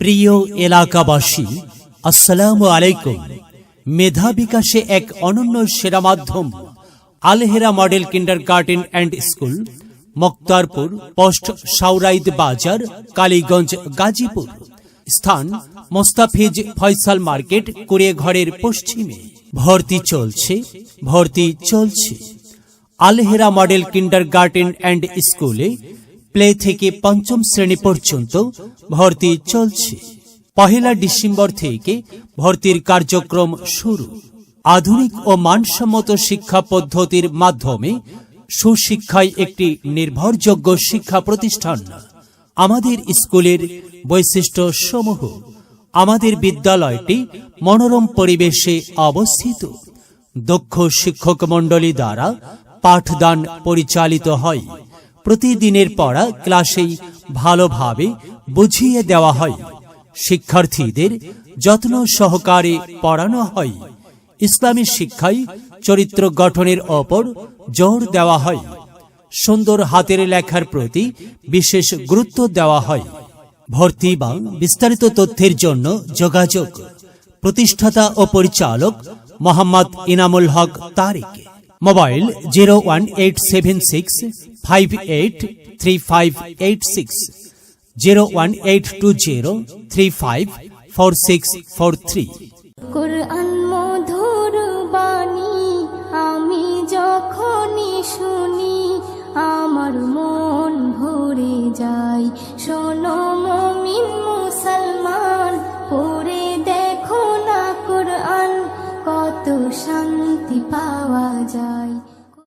প্রিয় এলাকাবাসী, আসসালামু আলাইকুম। মেধা বিকাশে এক অনন্য সেরা মাধ্যম, Alhera model kindergarten and school, Moktarpur, post Sauraid Bazar, Kaliganj, Gazipur. স্থান, মোস্তাফিজ ফয়সাল মার্কেট কুড়িয়ে ঘরের পশ্চিমে। ভর্তি চলছে ভর্তি চলছে। Alhera model kindergarten and স্কুলে প্লে থেকে পঞ্চম শ্রেণি পর্যন্ত ভর্তি চলছে। পহেলা ডিসেম্বর থেকে ভর্তির কার্যক্রম শুরু। আধুনিক ও মানসম্মত শিক্ষা পদ্ধতির মাধ্যমে সুশিক্ষায় একটি নির্ভরযোগ্য শিক্ষা প্রতিষ্ঠান। আমাদের স্কুলের বৈশিষ্ট্য সমূহ আমাদের বিদ্যালয়টি মনোরম পরিবেশে অবস্থিত। দক্ষ শিক্ষক মণ্ডলী দ্বারা পাঠদান পরিচালিত হয়। প্রতিদিনের পড়া ক্লাসেই ভালোভাবে বুঝিয়ে দেওয়া হয়। শিক্ষার্থীদের যত্ন সহকারে পড়ানো হয়। ইসলামী শিক্ষায় চরিত্র গঠনের ওপর জোর দেওয়া হয়। সুন্দর হাতের লেখার প্রতি বিশেষ গুরুত্ব দেওয়া হয়। ভর্তি বা বিস্তারিত তথ্যের জন্য যোগাযোগ। প্রতিষ্ঠাতা ও পরিচালক Mohammad Inamul Haque Tarik. Mobile zero one eight seven six five eight three five eight six, zero one eight two zero three five four six four three. শান্তি পাওয়া যায়।